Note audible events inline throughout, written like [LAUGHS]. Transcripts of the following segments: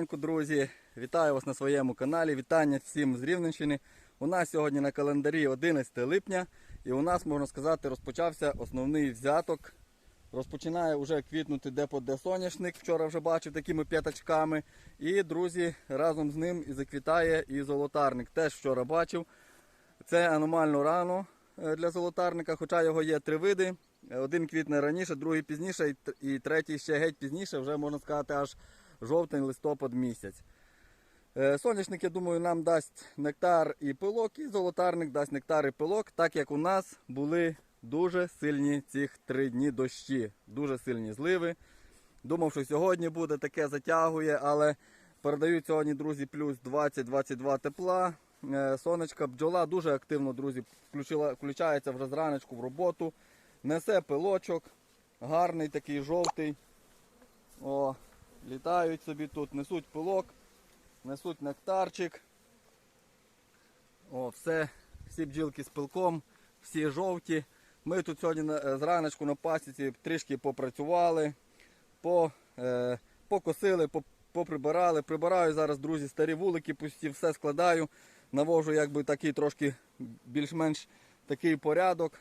ранку, друзі! Вітаю вас на своєму каналі. Вітання всім з Рівненщини. У нас сьогодні на календарі 11 липня, і у нас, можна сказати, розпочався основний взяток. Розпочинає вже квітнути де-по-де соняшник. Вчора вже бачив такими п'ятачками. І, друзі, разом з ним і заквітає і золотарник. Теж вчора бачив. Це аномально рано е, для золотарника, хоча його є три види. Один квітне раніше, другий пізніше, і третій ще геть пізніше, вже можна сказати, аж жовтень, листопад місяць. Е, Соняшник, я думаю, нам дасть нектар і пилок, і золотарник дасть нектар і пилок, так як у нас були дуже сильні цих три дні дощі, дуже сильні зливи. Думав, що сьогодні буде таке затягує, але передають сьогодні, друзі, плюс 20-22 тепла. Е, Сонечка, бджола дуже активно, друзі, включила, включається вже зранечку в роботу. Несе пилочок, гарний такий жовтий. О, літають собі тут, несуть пилок, несуть нектарчик. О, все, всі бджілки з пилком, всі жовті. Ми тут сьогодні е, на пасіці трішки попрацювали, по, е, покосили, по- поприбирали. Прибираю зараз, друзі, старі вулики, пусті, все складаю, навожу якби такий трошки більш-менш такий порядок.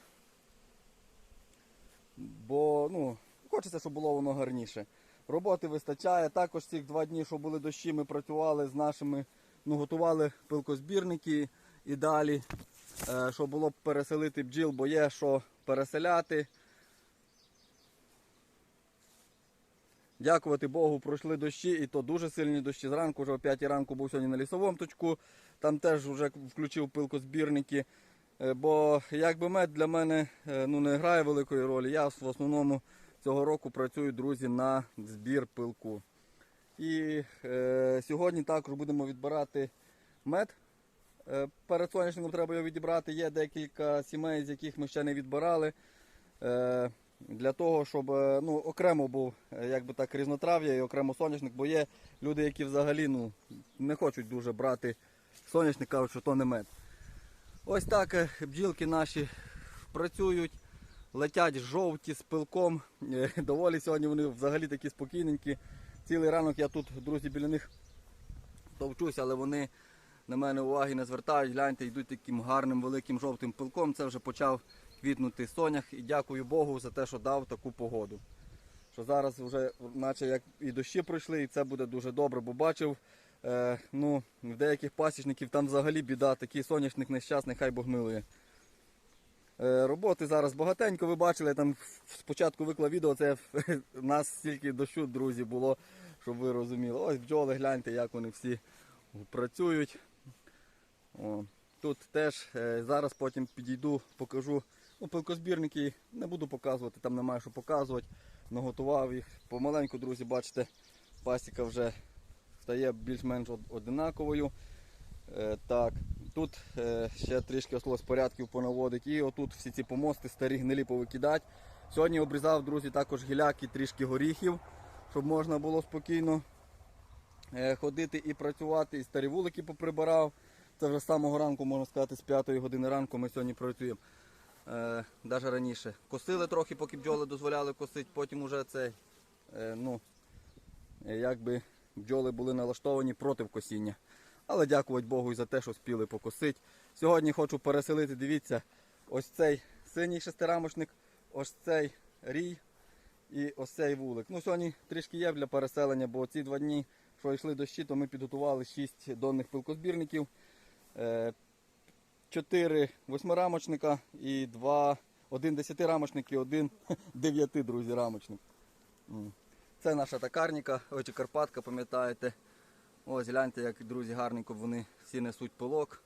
Бо ну, хочеться, щоб було воно гарніше. Роботи вистачає. Також цих два дні, що були дощі, ми працювали з нашими, ну, готували пилкозбірники і далі, е, щоб було б переселити бджіл, бо є що переселяти. Дякувати Богу, пройшли дощі, і то дуже сильні дощі. Зранку вже о 5 ранку був сьогодні на лісовому точку. Там теж вже включив пилкозбірники. Е, Бо якби мед для мене е, ну, не грає великої ролі. Я в основному цього року працюю, друзі, на збір пилку. І е, сьогодні також будемо відбирати мед. Е, перед соняшником треба його відібрати. Є декілька сімей, з яких ми ще не відбирали. Е, для того, щоб е, ну, окремо був е, як так, різнотрав'я і окремо соняшник, бо є люди, які взагалі ну, не хочуть дуже брати соняшник, кажуть, що то не мед. Ось так е, бджілки наші працюють, летять жовті з пилком. Е, Доволі сьогодні вони взагалі такі спокійненькі. Цілий ранок я тут, друзі, біля них товчуся, але вони на мене уваги не звертають. Гляньте, йдуть таким гарним великим жовтим пилком. Це вже почав квітнути сонях. І дякую Богу за те, що дав таку погоду. Що зараз вже, наче як і дощі пройшли, і це буде дуже добре, бо бачив. Е, ну, в деяких пасічників там взагалі біда, такий соняшник нещасний, хай Бог милує. Е, роботи зараз багатенько, ви бачили, там спочатку виклав відео, це в [LAUGHS] нас стільки дощу, друзі, було, щоб ви розуміли. Ось бджоли, гляньте, як вони всі працюють. О, тут теж е, зараз потім підійду, покажу. Ну, пилкозбірники не буду показувати, там немає що показувати. Наготував їх помаленьку, друзі, бачите, пасіка вже стає більш-менш одинаковою. Е, так, тут е, ще трішки осталось порядків понаводити. І отут всі ці помости старі гнилі повикидати. Сьогодні обрізав, друзі, також гіляки, трішки горіхів, щоб можна було спокійно е, ходити і працювати. І старі вулики поприбирав. Це вже з самого ранку, можна сказати, з 5 години ранку ми сьогодні працюємо. Е, Навіть раніше. Косили трохи, поки бджоли дозволяли косити, потім уже це, е, ну, е, якби бджоли були налаштовані проти косіння. Але дякувати Богу і за те, що спіли покосити. Сьогодні хочу переселити, дивіться, ось цей синій шестирамочник, ось цей рій і ось цей вулик. Ну, сьогодні трішки є для переселення, бо ці два дні, що йшли дощі, то ми підготували 6 донних пилкозбірників, 4 восьмирамочника і 2, один десятирамочник і один [LAUGHS] дев'яти, друзі, рамочник. Це наша такарніка, ось і Карпатка, пам'ятаєте. Ось гляньте, як друзі гарненько вони всі несуть пилок.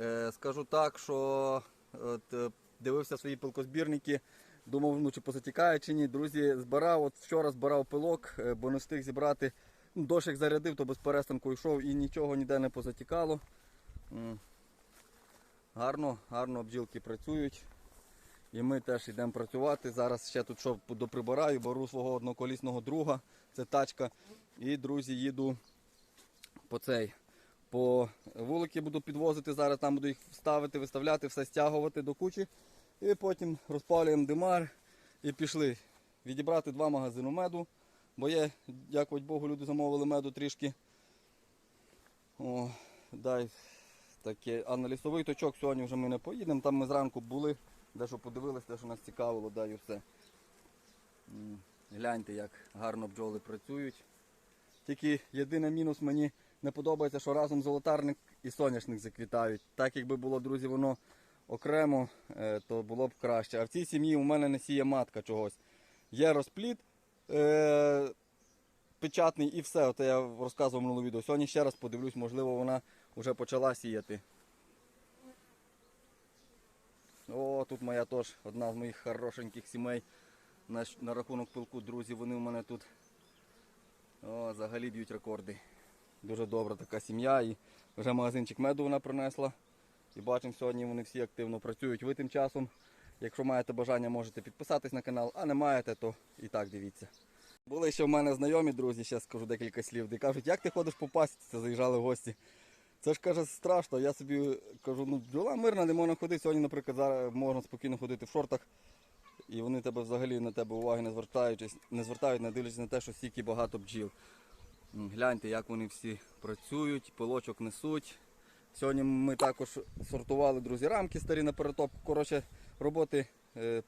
Е, скажу так, що от, е, дивився свої пилкозбірники, думав, ну чи позатікає чи ні. Друзі, збирав, от вчора збирав пилок, е, бо не встиг зібрати. Ну, зарядив, то без перестанку йшов і нічого ніде не позатікало. Гарно, гарно бджілки працюють. І ми теж йдемо працювати. Зараз ще тут що доприбираю, беру свого одноколісного друга, це тачка. І, друзі, їду по цей. По вулики буду підвозити, зараз там буду їх ставити, виставляти, все стягувати до кучі. І потім розпалюємо димар і пішли. Відібрати два магазини меду, Бо є, дякувати Богу, люди замовили меду трішки. О, дай таке. А на лісовий точок сьогодні вже ми не поїдемо. Там ми зранку були, дещо подивилися, те, що нас цікавило, да, і все. Гляньте, як гарно бджоли працюють. Тільки єдиний мінус мені не подобається, що разом золотарник і соняшник заквітають. Так якби було, друзі, воно окремо, е, то було б краще. А в цій сім'ї у мене не сіє матка чогось. Є розпліт е, печатний і все. Оце я розказував минулому відео. Сьогодні ще раз подивлюсь, можливо, вона вже почала сіяти. О, тут моя теж одна з моїх хорошеньких сімей. На, на рахунок пилку, друзі, вони у мене тут о, взагалі б'ють рекорди. Дуже добра така сім'я. І вже магазинчик меду вона принесла. І бачимо, сьогодні вони всі активно працюють. Ви тим часом, якщо маєте бажання, можете підписатись на канал, а не маєте, то і так дивіться. Були ще в мене знайомі друзі, ще скажу декілька слів, де кажуть, як ти ходиш по пасіці, заїжджали в гості. Це ж каже страшно. Я собі кажу, ну бджола мирна, не можна ходити. Сьогодні, наприклад, зараз можна спокійно ходити в шортах. І вони тебе взагалі на тебе уваги не звертаючись, не звертають, не дивлячись на те, що стільки багато бджіл. Гляньте, як вони всі працюють, пилочок несуть. Сьогодні ми також сортували, друзі, рамки старі на перетопку. Коротше, роботи е,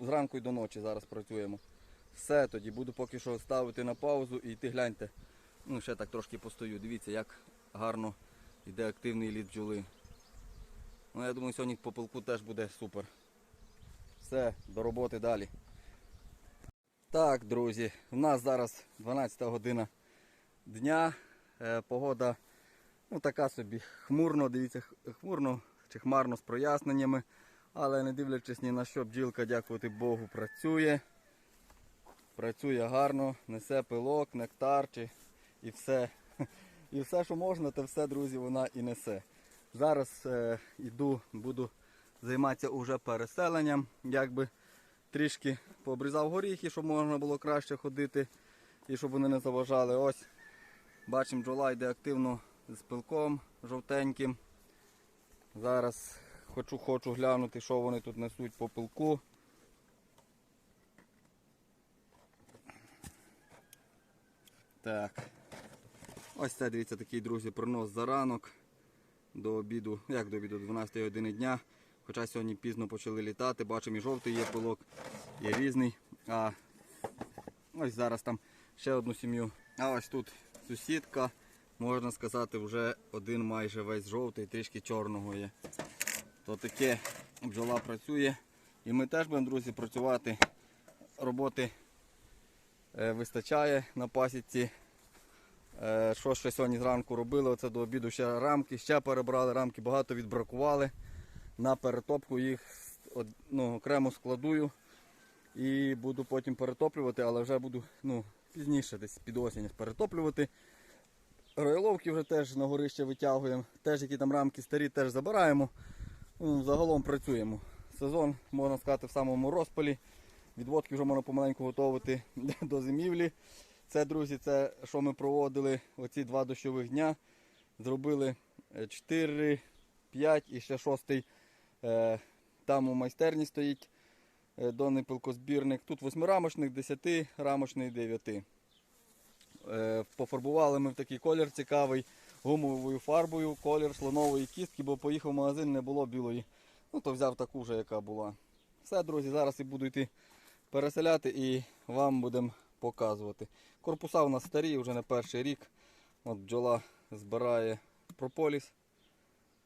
зранку і до ночі зараз працюємо. Все тоді, буду поки що ставити на паузу і йти гляньте. Ну, ще так трошки постою. Дивіться, як гарно йде активний лід бджоли. Ну, я думаю, сьогодні по пилку теж буде супер. Все, до роботи далі. Так, друзі, у нас зараз 12 година дня. Е, погода ну, така собі хмурно, дивіться, хмурно чи хмарно з проясненнями. Але не дивлячись ні на що, бджілка, дякувати Богу, працює. Працює гарно, несе пилок, нектар чи і все. І все, що можна, те все, друзі, вона і несе. Зараз е, йду, буду займатися уже переселенням. Якби трішки пообрізав горіхи, щоб можна було краще ходити і щоб вони не заважали. Ось бачимо, бджола йде активно з пилком жовтеньким. Зараз хочу, хочу глянути, що вони тут несуть по пилку. Так. Ось це, дивіться, такий, друзі, пронос за ранок до обіду, як до обіду, до 12 години дня. Хоча сьогодні пізно почали літати, бачимо і жовтий є пилок, і різний. А ось зараз там ще одну сім'ю. А ось тут сусідка, можна сказати, вже один майже весь жовтий, трішки чорного є. То таке бджола працює. І ми теж будемо, друзі, працювати. Роботи е, вистачає на пасіці. Е, Що ще сьогодні зранку робили? Оце до обіду ще рамки, ще перебрали рамки, багато відбракували. На перетопку їх ну, окремо складую і буду потім перетоплювати, але вже буду ну, пізніше, десь під осінь перетоплювати. Рояловки вже теж на горище витягуємо, теж які там рамки старі, теж забираємо. Ну, загалом працюємо. Сезон, можна сказати, в самому розпалі. Відводки вже можна помаленьку готувати [LAUGHS] до зимівлі. Це, друзі, це що ми проводили оці два дощових дня. Зробили 4, 5 і ще шостий. е, Там у майстерні стоїть е, донний пилкозбірник. Тут восьмирамочник, 10 рамочний, 9. Е, Пофарбували ми в такий колір цікавий гумовою фарбою, колір слонової кістки, бо поїхав в магазин, не було білої. Ну то взяв таку вже, яка була. Все, друзі, зараз і буду йти переселяти і вам будемо показувати. Корпуса у нас старі, вже не перший рік. От бджола збирає прополіс.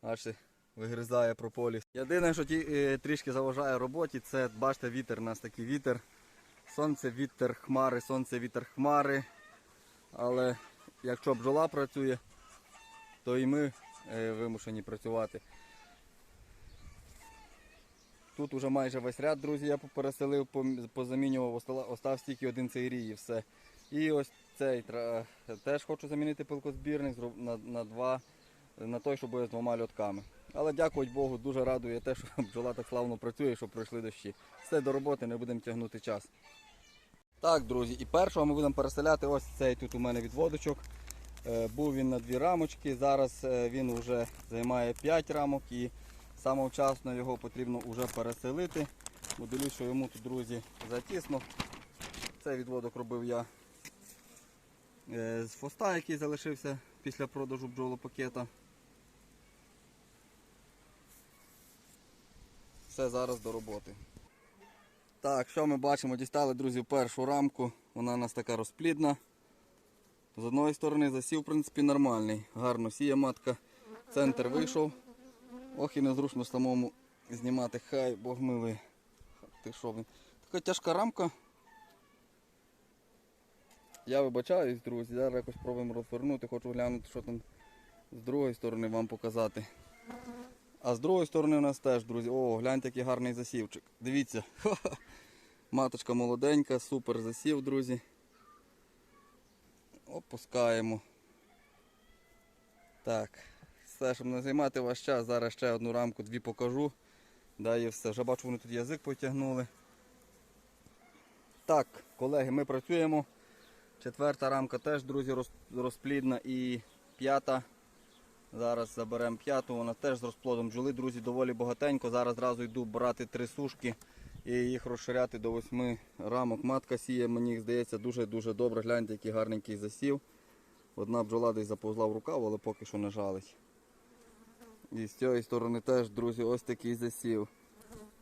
Аж вигризає прополіс. Єдине, що ті, е, трішки заважає роботі, це бачите, вітер у нас такий вітер. Сонце, вітер, хмари, сонце, вітер, хмари. Але якщо бджола працює, то і ми е, вимушені працювати. Тут уже майже весь ряд, друзі, я переселив, позамінював, остався тільки один цей рій і все. І ось цей теж хочу замінити пилкозбірник на, на два, на той, що буде з двома льотками. Але дякувати Богу, дуже радує те, що [LAUGHS] бджола так славно працює, що пройшли дощі. Все до роботи, не будемо тягнути час. Так, друзі, і першого ми будемо переселяти ось цей тут у мене відводочок. Е, Був він на дві рамочки, зараз е, він вже займає 5 рамок і саме вчасно його потрібно вже переселити. Бо що йому тут, друзі, затісно. Цей відводок робив я е, з фоста, який залишився після продажу бджолопакета. Все зараз до роботи. Так, що ми бачимо? Дістали, друзі, першу рамку. Вона у нас така розплідна. З одної сторони засів, в принципі, нормальний. Гарно сіє матка. Центр вийшов. Ох і незручно самому знімати. Хай Бог милий. Ти що, блін. Така тяжка рамка. Я вибачаюсь, друзі. Зараз якось спробуємо розвернути. Хочу глянути, що там з другої сторони вам показати. А з другої сторони у нас теж, друзі. О, гляньте, який гарний засівчик. Дивіться. Маточка молоденька, супер засів, друзі. Опускаємо. Так. Все, щоб не займати ваш час, зараз ще одну рамку, дві покажу. Да, і все. Вже бачу, вони тут язик потягнули. Так, колеги, ми працюємо. Четверта рамка теж, друзі, розплідна. І п'ята. Зараз заберемо п'яту, вона теж з розплодом бджоли, друзі, доволі багатенько. Зараз зразу йду брати три сушки і їх розширяти до восьми рамок. Матка сіє, мені здається, дуже-дуже добре. Гляньте, який гарненький засів. Одна бджола десь заповзла в рукав, але поки що не жалить. І з цієї сторони теж, друзі, ось такий засів.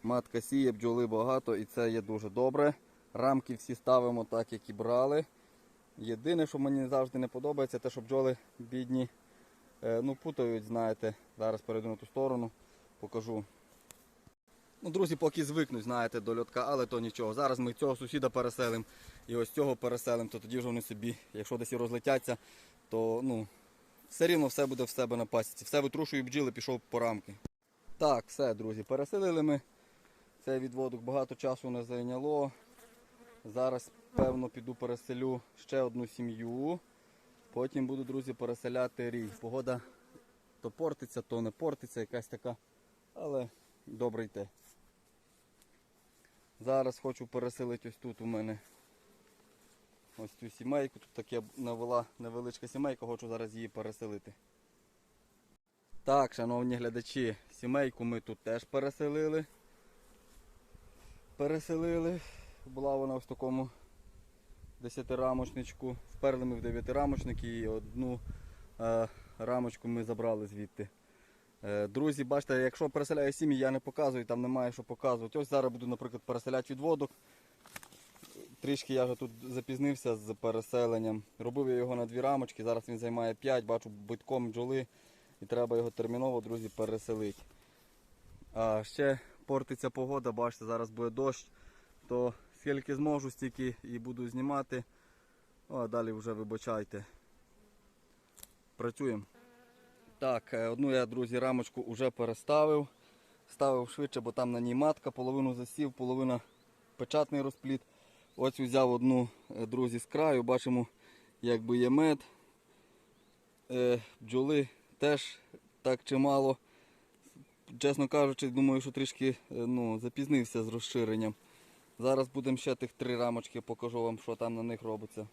Матка сіє, бджоли багато і це є дуже добре. Рамки всі ставимо так, як і брали. Єдине, що мені завжди не подобається, те, що бджоли бідні е, ну, путають, знаєте. Зараз перейду на ту сторону, покажу. Ну, друзі, поки звикнуть, знаєте, до льотка, але то нічого. Зараз ми цього сусіда переселимо і ось цього переселимо, то тоді вже вони собі, якщо десь і розлетяться, то ну, все рівно все буде в себе на пасіці. Все витрушую бджіли, пішов по рамки. Так, все, друзі, переселили ми. Цей відводок багато часу не зайняло. Зараз, певно, піду переселю ще одну сім'ю. Потім буду, друзі, переселяти рій. Погода то портиться, то не портиться, якась така, але добре йде. Зараз хочу переселити ось тут у мене ось цю сімейку. Тут таке навела невеличка сімейка, хочу зараз її переселити. Так, шановні глядачі, сімейку ми тут теж переселили. Переселили. Була вона в такому десятирамочничку. Вперли ми в дев'ятирамочник і одну е, рамочку ми забрали звідти. Е, друзі, бачите, якщо переселяю сім'ї, я не показую, там немає що показувати. Ось зараз буду, наприклад, переселяти відводок. Трішки я вже тут запізнився з переселенням. Робив я його на дві рамочки, зараз він займає 5, бачу битком бджоли і треба його терміново, друзі, переселити. А ще портиться погода, бачите, зараз буде дощ, то скільки зможу, стільки і буду знімати. Ну, а далі вже вибачайте. Працюємо. Так, е, одну я, друзі, рамочку вже переставив. Ставив швидше, бо там на ній матка, половину засів, половина печатний розпліт. Ось взяв одну, е, друзі, з краю, бачимо, якби є мед. Е, бджоли теж так чимало. Чесно кажучи, думаю, що трішки е, ну, запізнився з розширенням. Зараз будемо ще тих три рамочки, покажу вам, що там на них робиться.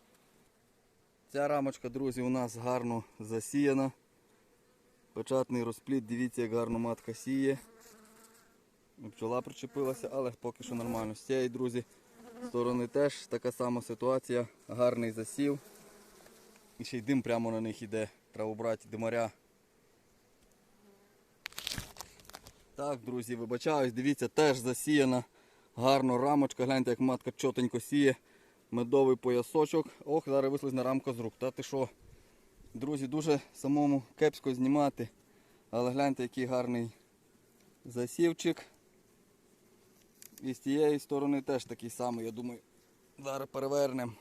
Ця рамочка, друзі, у нас гарно засіяна. Печатний розпліт, дивіться, як гарно матка сіє. Пчола причепилася, але поки що нормально. З цієї, друзі, сторони теж така сама ситуація. Гарний засів. І ще й дим прямо на них йде. Треба обрати димаря. Так, друзі, вибачаюсь, дивіться, теж засіяна. Гарно рамочка, гляньте, як матка чотенько сіє. Медовий поясочок. Ох, зараз вислизне рамка з рук. Та ти що? Друзі, дуже самому кепсько знімати. Але гляньте, який гарний засівчик. І з тієї сторони теж такий самий, я думаю. Зараз перевернемо.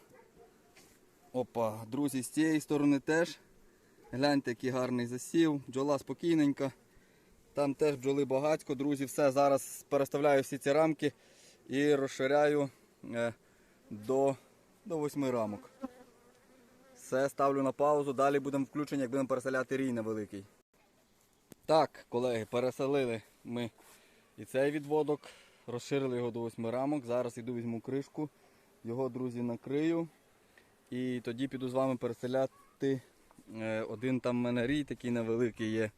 Опа, друзі, з цієї сторони теж. Гляньте, який гарний засів. Бджола спокійненька. Там теж бджоли багатько, друзі. Все, зараз переставляю всі ці рамки і розширяю е, до, до восьми рамок. Все, ставлю на паузу, далі будемо включені, як будемо переселяти рій невеликий. Так, колеги, переселили ми і цей відводок, розширили його до восьми рамок. Зараз йду візьму кришку, його, друзі, накрию. І тоді піду з вами переселяти. Е, Один там мене рій такий невеликий є.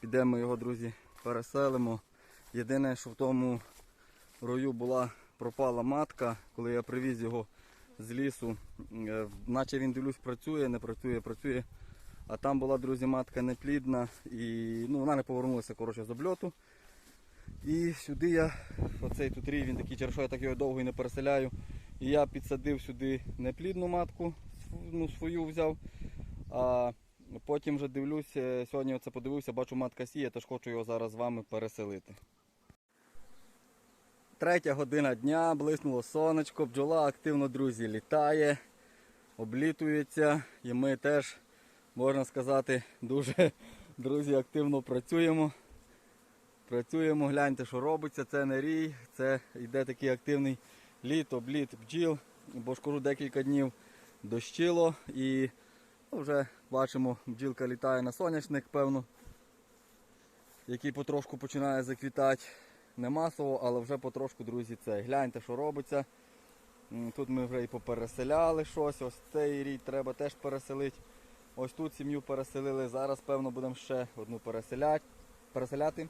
Підемо його, друзі, переселимо. Єдине, що в тому рою була пропала матка, коли я привіз його з лісу. Е, Наче він дивлюсь, працює, не працює, працює. А там була, друзі, матка неплідна і ну, вона не повернулася коротше, з обльоту. І сюди я, оцей тут рій, він такий через я так його довго і не переселяю. І я підсадив сюди неплідну матку, ну, свою взяв. А потім вже дивлюся, сьогодні оце подивився, бачу матка сіє, тож хочу його зараз з вами переселити. Третя година дня, блиснуло сонечко, бджола активно, друзі, літає, облітується. І ми теж, можна сказати, дуже, [LAUGHS] друзі, активно працюємо. Працюємо, гляньте, що робиться. Це не рій, це йде такий активний літ, обліт бджіл. Бо кажу, декілька днів дощило і ну, вже бачимо, бджілка літає на соняшник, певно, який потрошку починає заквітати. Не масово, але вже потрошку, друзі, це. Гляньте, що робиться. Тут ми вже і попереселяли щось. Ось цей рій треба теж переселити. Ось тут сім'ю переселили. Зараз, певно, будемо ще одну переселяти.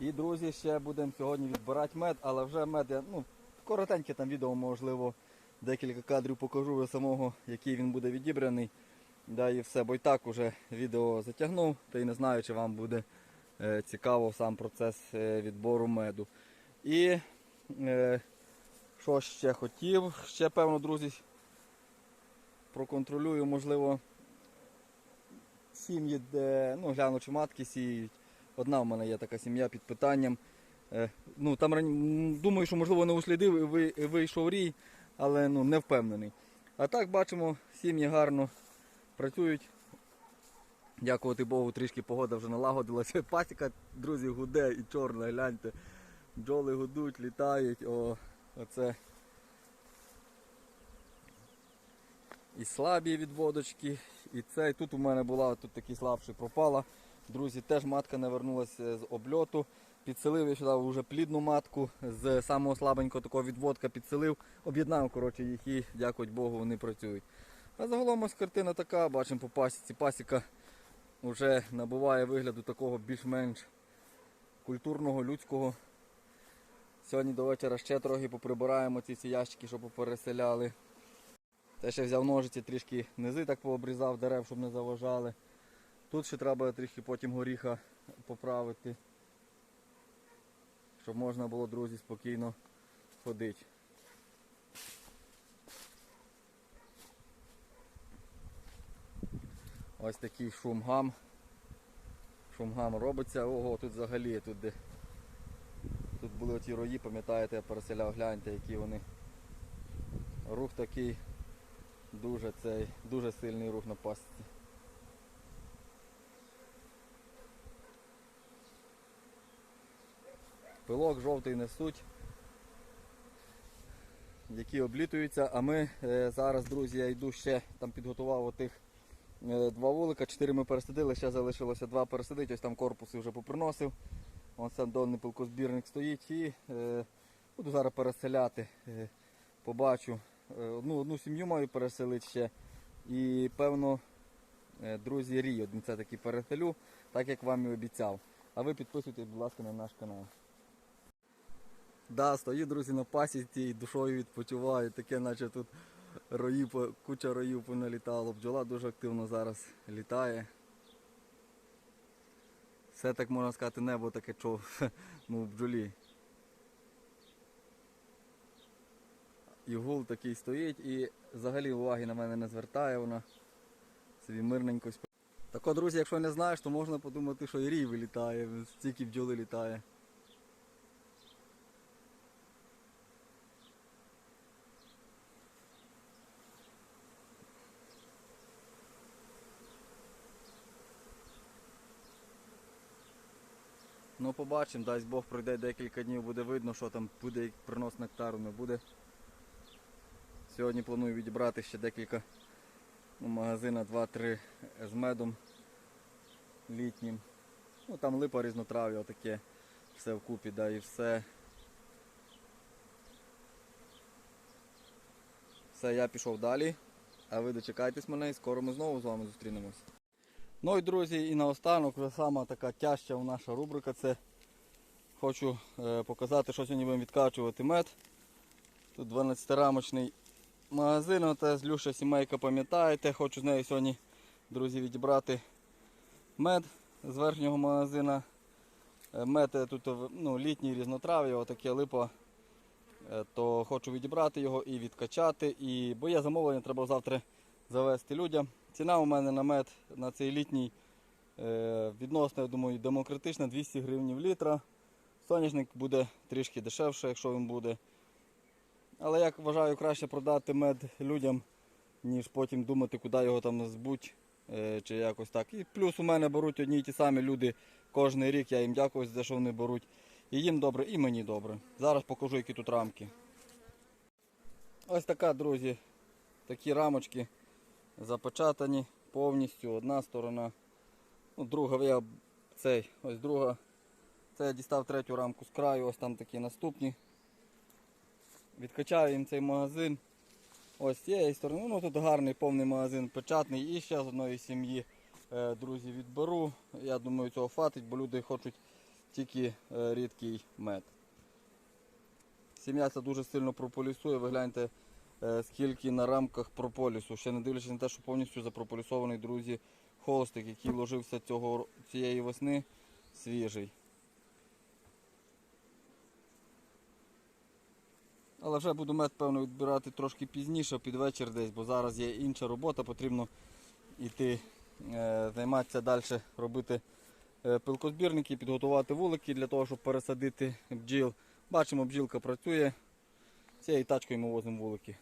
І, друзі, ще будемо сьогодні відбирати мед, але вже мед, я, ну, коротеньке там відео, можливо, декілька кадрів покажу вже самого, який він буде відібраний. Да, і все, бо і так уже відео затягнув, та й не знаю, чи вам буде е, цікаво сам процес е, відбору меду. І е, що ще хотів? Ще, певно, друзі, проконтролюю, можливо, сім'ї, де ну, гляну, чи матки сіють. Одна в мене є така сім'я під питанням. Е, ну, там, думаю, що можливо не услідив і вийшов рій, але ну, не впевнений. А так бачимо, сім'ї гарно працюють. Дякувати Богу, трішки погода вже налагодилася. [LAUGHS] Пасіка, друзі, гуде і чорна, гляньте. Бджоли гудуть, літають. О, оце. І слабі відводочки, і це. Тут у мене була тут такий слабший пропала. Друзі, теж матка не вернулася з обльоту. Підселив я сюди вже плідну матку з самого слабенького такого відводка підселив, об'єднав коротше, їх і дякувати Богу, вони працюють. А загалом ось картина така, бачимо по пасіці. Пасіка вже набуває вигляду такого більш-менш культурного, людського. Сьогодні до вечора ще трохи поприбираємо ці всі ящики, щоб попереселяли. Те ще взяв ножиці, трішки низи так пообрізав дерев, щоб не заважали. Тут ще треба трішки потім горіха поправити, щоб можна було, друзі, спокійно ходити. Ось такий шум-гам. Шум-гам робиться. Ого, тут взагалі тут де. Тут були оті рої, пам'ятаєте, я переселяв, гляньте, які вони. Рух такий дуже цей, дуже сильний рух на пасіці. Пилок жовтий несуть, які облітуються, а ми е, зараз, друзі, я йду ще там підготував отих е, два вулика, чотири ми пересадили, ще залишилося два пересадити, ось там корпуси вже поприносив. Ось там донний пилкозбірник стоїть і е, буду зараз переселяти. Е, побачу. Е, одну, одну сім'ю маю переселити ще. І певно, друзі, рій один це таки переселю, так як вам і обіцяв. А ви підписуйтесь, будь ласка, на наш канал. Да, стою, друзі, на пасіці і душою відпочиваю. Таке, наче тут рої, по- куча роїв поналітало. Бджола дуже активно зараз літає. Все так можна сказати, небо таке чов, [LAUGHS] ну, в бджолі. І гул такий стоїть і взагалі уваги на мене не звертає вона. Собі мирненько спить. Так от, друзі, якщо не знаєш, то можна подумати, що і рій вилітає, стільки бджоли літає. Ну побачимо, дасть Бог пройде декілька днів, буде видно, що там буде принос нектару, не буде. Сьогодні планую відібрати ще декілька ну, магазина 2-3 з медом літнім. Ну там липа різнотрав'я, таке все вкупі, да, і все. Все, я пішов далі. А ви дочекайтесь мене і скоро ми знову з вами зустрінемось. Ну і друзі, і наостанок сама така тяжча наша рубрика. Це хочу е, показати, що сьогодні будемо відкачувати мед. Тут 12-рамочний магазину, та з Люша сімейка пам'ятаєте. Хочу з нею сьогодні, друзі, відібрати мед з верхнього магазина. Е, Мед е, тут ну, літній різнотрав'я, отаке липа. То хочу відібрати його і відкачати. І, бо є замовлення, треба завтра завести людям. Ціна у мене на мед на цей літній е, відносно, я думаю, демократична 200 гривень літра. Соняшник буде трішки дешевше, якщо він буде. Але як вважаю, краще продати мед людям, ніж потім думати, куди його там збуть е, чи якось так. І плюс у мене беруть одні й ті самі люди кожен рік. Я їм дякую за те, що вони беруть. І їм добре, і мені добре. Зараз покажу, які тут рамки. Ось така, друзі, такі рамочки запечатані повністю. Одна сторона, ну, друга я цей, ось друга. Це я дістав третю рамку з краю, ось там такі наступні. Відкачаю їм цей магазин. Ось з цієї сторони. Ну тут гарний повний магазин печатний. І ще з одної сім'ї, е, друзі, відберу. Я думаю, цього хватить, бо люди хочуть тільки е, рідкий мед. Сім'я ця дуже сильно прополісує. Ви гляньте, скільки на рамках прополісу. Ще не дивлячись на те, що повністю запрополісований, друзі, холстик, який ложився цього, цієї весни, свіжий. Але вже буду мед, певно, відбирати трошки пізніше, під вечір десь, бо зараз є інша робота, потрібно йти е, займатися далі, робити е, пилкозбірники, підготувати вулики для того, щоб пересадити бджіл. Бачимо, бджілка працює. Цією тачкою ми возимо вулики.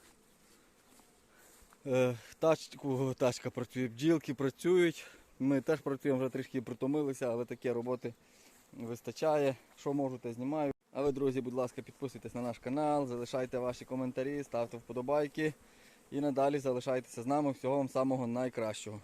Е, тачку, тачка працює, бджілки працюють. Ми теж працюємо, вже трішки притомилися, але таке роботи вистачає. Що можу, те знімаю. А ви, друзі, будь ласка, підписуйтесь на наш канал, залишайте ваші коментарі, ставте вподобайки і надалі залишайтеся з нами. Всього вам самого найкращого.